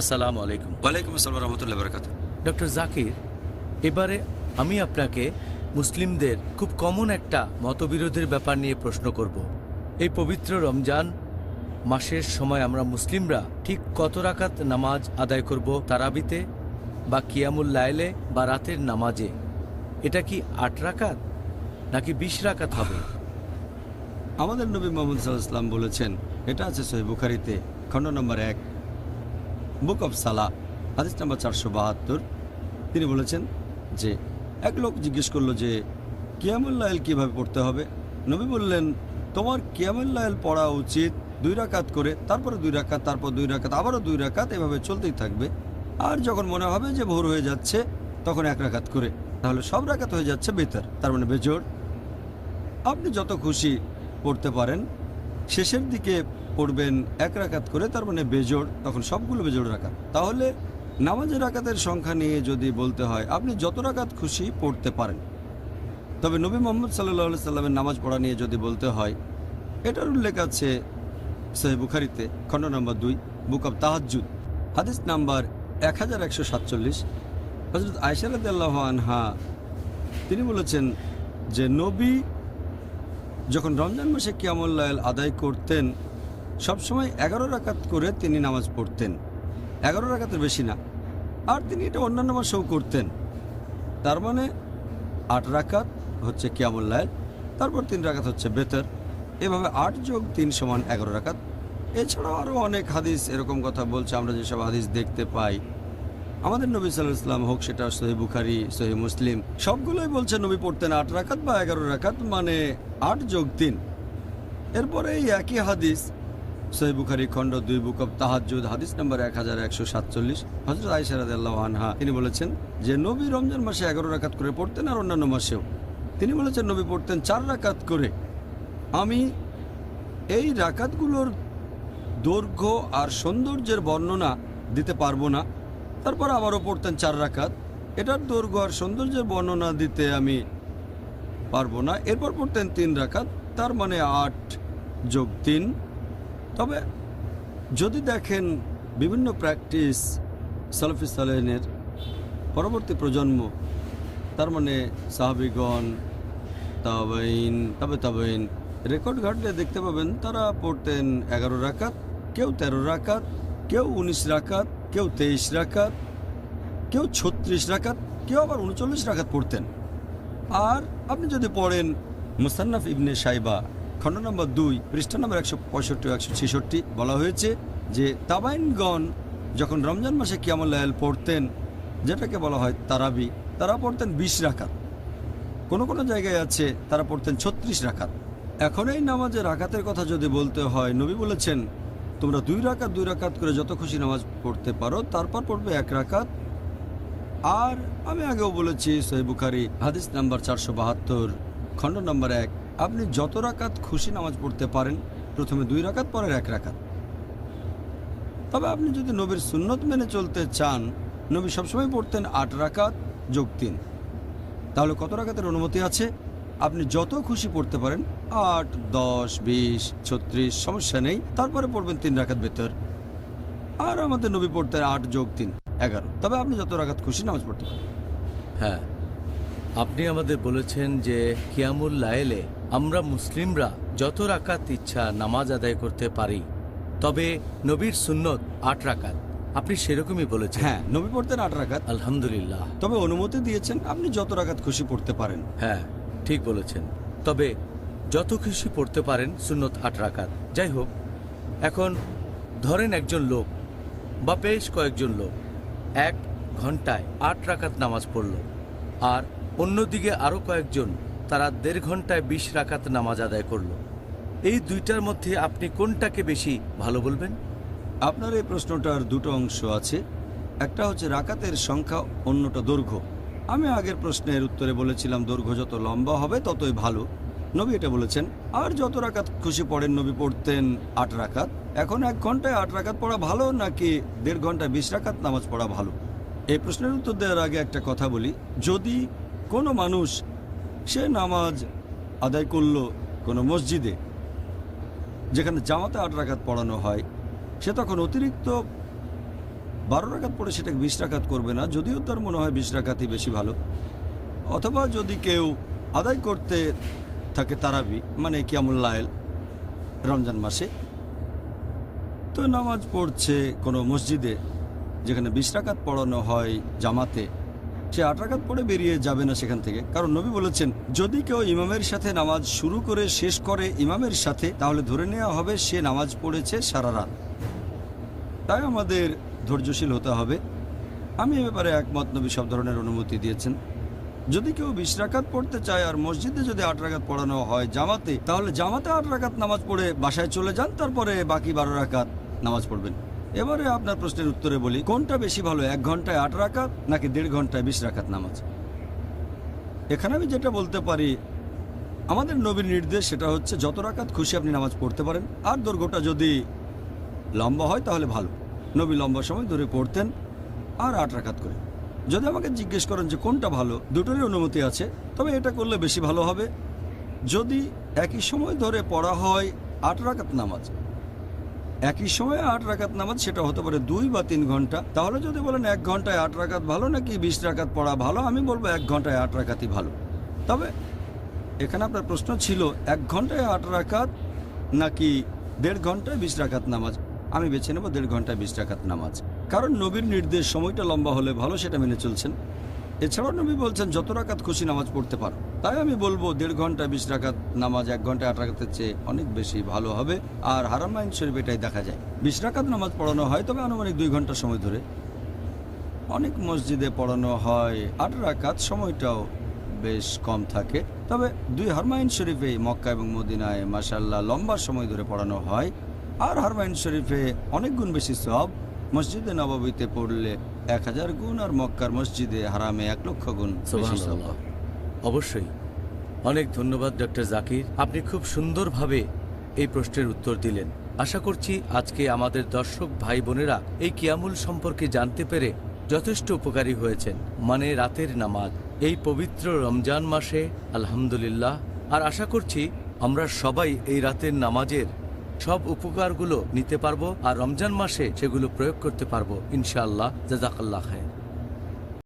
আসসালামু আলাইকুম। ওয়ালাইকুম আসসালাম রহমতুল্লাহ বরকাত ডক্টর জাকির এবারে আমি আপনাকে মুসলিমদের খুব কমন একটা মতবিরোধের ব্যাপার নিয়ে প্রশ্ন করব। এই পবিত্র রমজান মাসের সময় আমরা মুসলিমরা ঠিক কত রাকাত নামাজ আদায় করব তারাবিতে বা কিয়ামুল লাইলে বা রাতের নামাজে? এটা কি আট রাকাত নাকি বিশ রাকাত হবে? আমাদের নবী মোহাম্মদ সাল্লাম বলেছেন এটা আছে সহি বুখারিতে খণ্ড নম্বর এক। বুক অফ সালা হাদিস নাম্বার চারশো বাহাত্তর। তিনি বলেছেন যে, এক লোক জিজ্ঞেস করল যে কিয়ামুল্লাইল কীভাবে পড়তে হবে? নবী বললেন, তোমার কিয়ামুল্লাইল পড়া উচিত দুই রাকাত করে, তারপরে দুই রাকাত, তারপর দুই রাকাত, আবারও দুই রাকাত, এভাবে চলতেই থাকবে। আর যখন মনে হবে যে ভোর হয়ে যাচ্ছে, তখন এক রাকাত করে। তাহলে সব রাকাত হয়ে যাচ্ছে বেতার, তার মানে বেজোর আপনি যত খুশি পড়তে পারেন শেষের দিকে পড়বেন এক রাকাত করে, তার মানে বেজোড়, তখন সবগুলো বেজোড় রাকাত। তাহলে নামাজের রাকাতের সংখ্যা নিয়ে যদি বলতে হয়, আপনি যত রাকাত খুশি পড়তে পারেন। তবে নবী মোহাম্মদ সাল্লাহ সাল্লামের নামাজ পড়া নিয়ে যদি বলতে হয়, এটার উল্লেখ আছে সহি বুখারিতে, খণ্ড নম্বর দুই, বুক অব তাহাজুদ হাদিস নাম্বার এক হাজার একশো সাতচল্লিশ। হজরত আয়সারদাল্লাহ আনহা, তিনি বলেছেন যে, নবী যখন রমজান মাসে কিয়ামুল্লাইল আদায় করতেন, সবসময় এগারো রাকাত করে তিনি নামাজ পড়তেন। এগারো রাকাতের বেশি না। আর তিনি এটা অন্যান্য মাসেও করতেন। তার মানে আট রাকাত হচ্ছে কিয়ামুল্লাইল তারপর তিন রাকাত হচ্ছে বেতর। এভাবে আট যোগ তিন সমান এগারো রাকাত। এছাড়াও আরও অনেক হাদিস এরকম কথা বলছে, আমরা যেসব হাদিস দেখতে পাই। আমাদের নবী সাল্লাহ ইসলাম হোক, সেটা সহি বুখারি, সহি মুসলিম, সবগুলোই বলছে নবী পড়তেন আট রাকাত বা এগারো রাকাত মানে আট যোগ তিন। এরপরে এই একই হাদিস, সহি বুখারি খণ্ড দুই বুক অব তাহাজুদ হাদিস নম্বর এক হাজার একশো সাতচল্লিশ। হজরত আইসারাদ আনহা, তিনি বলেছেন যে নবী রমজান মাসে এগারো রাকাত করে পড়তেন আর অন্যান্য মাসেও। তিনি বলেছেন, নবী পড়তেন চার রাকাত করে। আমি এই রাকাতগুলোর দৈর্ঘ্য আর সৌন্দর্যের বর্ণনা দিতে পারব না। তারপর আবারও পড়তেন চার রাকাত। এটার দৈর্ঘ্য আর সৌন্দর্যের বর্ণনা দিতে আমি পারব না। এরপর পড়তেন তিন রাকাত, তার মানে আট যোগ তিন। তবে যদি দেখেন বিভিন্ন প্র্যাকটিস সালফি সালেনের পরবর্তী প্রজন্ম, তার মানে সাহাবিগণ তাবাইন তবে তাবাইন রেকর্ড ঘাটলে দেখতে পাবেন তারা পড়তেন এগারো রাকাত, কেউ তেরো রাকাত, কেউ উনিশ রাকাত কেউ তেইশ রাকাত, কেউ ছত্রিশ রাকাত, কেউ আবার উনচল্লিশ রাকাত পড়তেন। আর আপনি যদি পড়েন মুসান্নাফ ইবনে সাইবা খণ্ড নম্বর দুই, পৃষ্ঠা নম্বর একশো পঁয়ষট্টি একশো ছেষট্টি, বলা হয়েছে যে তাবাইনগণ যখন রমজান মাসে কিয়ামুল্লাহ পড়তেন, যেটাকে বলা হয় তারাবি, তারা পড়তেন বিশ রাকাত। কোনো কোনো জায়গায় আছে তারা পড়তেন ছত্রিশ রাকাত। এখন এই নামাজের রাকাতের কথা যদি বলতে হয়, নবী বলেছেন তোমরা দুই রাকাত দুই রাকাত করে যত খুশি নামাজ পড়তে পারো, তারপর পড়বে এক রাকাত। আর আমি আগেও বলেছি, সহি বুখারি, হাদিস নাম্বার চারশো বাহাত্তর, খণ্ড নম্বর এক, আপনি যত রাকাত খুশি নামাজ পড়তে পারেন, প্রথমে দুই রাকাত, পরের এক রাকাত। তবে আপনি যদি নবীর সুন্নত মেনে চলতে চান, নবী সবসময় পড়তেন আট রাকাত যোগ তিন। তাহলে কত রাকাতের অনুমতি আছে? আপনি যত খুশি পড়তে পারেন আট দশ বিশ ছত্রিশ সমস্যা নেই। তারপরে পড়বেন তিন রাকাত ভেতর। আর আমাদের নবী পড়তে আট যোগ তিন এগারো। তবে আপনি যত রাখাত খুশি নামাজ পড়তে পারেন। হ্যাঁ আপনি আমাদের বলেছেন যে কিয়ামুল লায়েলে আমরা মুসলিমরা যত রাকাত ইচ্ছা নামাজ আদায় করতে পারি তবে নবীর সুন্নত আট রাকাত। আপনি সেরকমই বলেছেন। হ্যাঁ নবী পড়তেন আট রাকাত। আলহামদুলিল্লাহ। তবে অনুমতি দিয়েছেন আপনি যত রাকাত খুশি পড়তে পারেন। হ্যাঁ ঠিক বলেছেন। তবে যত খুশি পড়তে পারেন সুন্নত আট রাকাত। যাই হোক, এখন ধরেন একজন লোক বা বেশ কয়েকজন লোক এক ঘন্টায় আট রাকাত নামাজ পড়ল আর অন্যদিকে আরও কয়েকজন তারা দেড় ঘন্টায় বিশ রাকাত নামাজ আদায় করল। এই দুইটার মধ্যে আপনি কোনটাকে বেশি ভালো বলবেন? আপনার এই প্রশ্নটার দুটো অংশ আছে। একটা হচ্ছে রাকাতের সংখ্যা, অন্যটা দৈর্ঘ্য। আমি আগের প্রশ্নের উত্তরে বলেছিলাম, দৈর্ঘ্য যত লম্বা হবে, ততই ভালো। নবী এটা বলেছেন, আর যত রাকাত খুশি পড়েন, নবী পড়তেন আট রাকাত। এখন এক ঘন্টায় আট রাকাত পড়া ভালো নাকি দেড় ঘন্টায় বিশ রাকাত নামাজ পড়া ভালো? এই প্রশ্নের উত্তর দেওয়ার আগে একটা কথা বলি, যদি কোনো মানুষ সে নামাজ আদায় করল কোনো মসজিদে, যেখানে জামাতে আট রাকাত পড়ানো হয়, সে তখন অতিরিক্ত বারো রাকাত পড়ে সেটাকে বিশ রাকাত করবে না, যদিও তার মনে হয় বিশ রাকাতই বেশি ভালো। অথবা যদি কেউ আদায় করতে থাকে তারাবি মানে কিয়ামুল্লাহেল রমজান মাসে, তো নামাজ পড়ছে কোনো মসজিদে, যেখানে বিশ রাকাত পড়ানো হয় জামাতে, সে আট রাকাত পড়ে বেরিয়ে যাবে না সেখান থেকে। কারণ নবী বলেছেন, যদি কেউ ইমামের সাথে নামাজ শুরু করে শেষ করে ইমামের সাথে, তাহলে ধরে নেওয়া হবে সে নামাজ পড়েছে সারা রাত। তাই আমাদের ধৈর্যশীল হতে হবে। আমি এ ব্যাপারে একমত, নবী সব ধরনের অনুমতি দিয়েছেন। যদি কেউ বিশ রাকাত পড়তে চায় আর মসজিদে যদি আট রাকাত পড়ানো হয় জামাতে, তাহলে জামাতে আট রাকাত নামাজ পড়ে বাসায় চলে যান, তারপরে বাকি বারো রাকাত নামাজ পড়বেন। এবারে আপনার প্রশ্নের উত্তরে বলি, কোনটা বেশি ভালো, এক ঘন্টায় আট রাকাত নাকি দেড় ঘন্টায় বিশ রাকাত নামাজ? এখানে আমি যেটা বলতে পারি, আমাদের নবীর নির্দেশ সেটা হচ্ছে যত রাকাত খুশি আপনি নামাজ পড়তে পারেন, আর দৈর্ঘ্যটা যদি লম্বা হয় তাহলে ভালো। নবী লম্বা সময় ধরে পড়তেন আর আট রাকাত করে। যদি আমাকে জিজ্ঞেস করেন যে কোনটা ভালো, দুটোরই অনুমতি আছে, তবে এটা করলে বেশি ভালো হবে। যদি একই সময় ধরে পড়া হয় আট রাকাত নামাজ, একই সময়ে আট রাকাত নামাজ, সেটা হতে পারে দুই বা তিন ঘণ্টা, তাহলে যদি বলেন এক ঘন্টায় আট রাকাত ভালো নাকি বিশ রাকাত পড়া ভালো, আমি বলব এক ঘন্টায় আট রাকাতই ভালো। তবে এখানে আপনার প্রশ্ন ছিল, এক ঘন্টায় আট রাকাত নাকি দেড় ঘন্টায় বিশ রাকাত নামাজ? আমি বেছে নেব দেড় ঘন্টায় বিশ রাকাত নামাজ। কারণ নবীর নির্দেশ সময়টা লম্বা হলে ভালো, সেটা মেনে চলছেন। এছাড়াও নবী বলছেন, যত রাকাত খুশি নামাজ পড়তে পারো। তাই আমি বলব, দেড় ঘণ্টা বিশ রাকাত নামাজ এক ঘণ্টা আট রাকাতের চেয়ে অনেক বেশি ভালো হবে। আর হারামাইন শরীফ এটাই দেখা যায়। বিশ রাকাত নামাজ পড়ানো হয়, তবে আনুমানিক দুই ঘণ্টা সময় ধরে। অনেক মসজিদে পড়ানো হয়, আট রাকাত সময়টাও বেশ কম থাকে। তবে দুই হারমাইন শরীফে মক্কা এবং মদিনায় মাসাল্লাহ লম্বা সময় ধরে পড়ানো হয়। আর হারমাইন শরীফে অনেক গুণ বেশি সব মসজিদে নবাবিতে পড়লে এক হাজার গুণ আর মক্কার মসজিদে হারামে এক লক্ষ গুণ বেশি অবশ্যই। অনেক ধন্যবাদ, ডক্টর জাকির। আপনি খুব সুন্দরভাবে এই প্রশ্নের উত্তর দিলেন। আশা করছি আজকে আমাদের দর্শক ভাই বোনেরা এই কিয়ামুল সম্পর্কে জানতে পেরে যথেষ্ট উপকারী হয়েছেন। মানে রাতের নামাজ, এই পবিত্র রমজান মাসে, আলহামদুলিল্লাহ। আর আশা করছি আমরা সবাই এই রাতের নামাজের সব উপকারগুলো নিতে পারব আর রমজান মাসে সেগুলো প্রয়োগ করতে পারব ইনশাআল্লাহ। জাজাকাল্লাহ খায়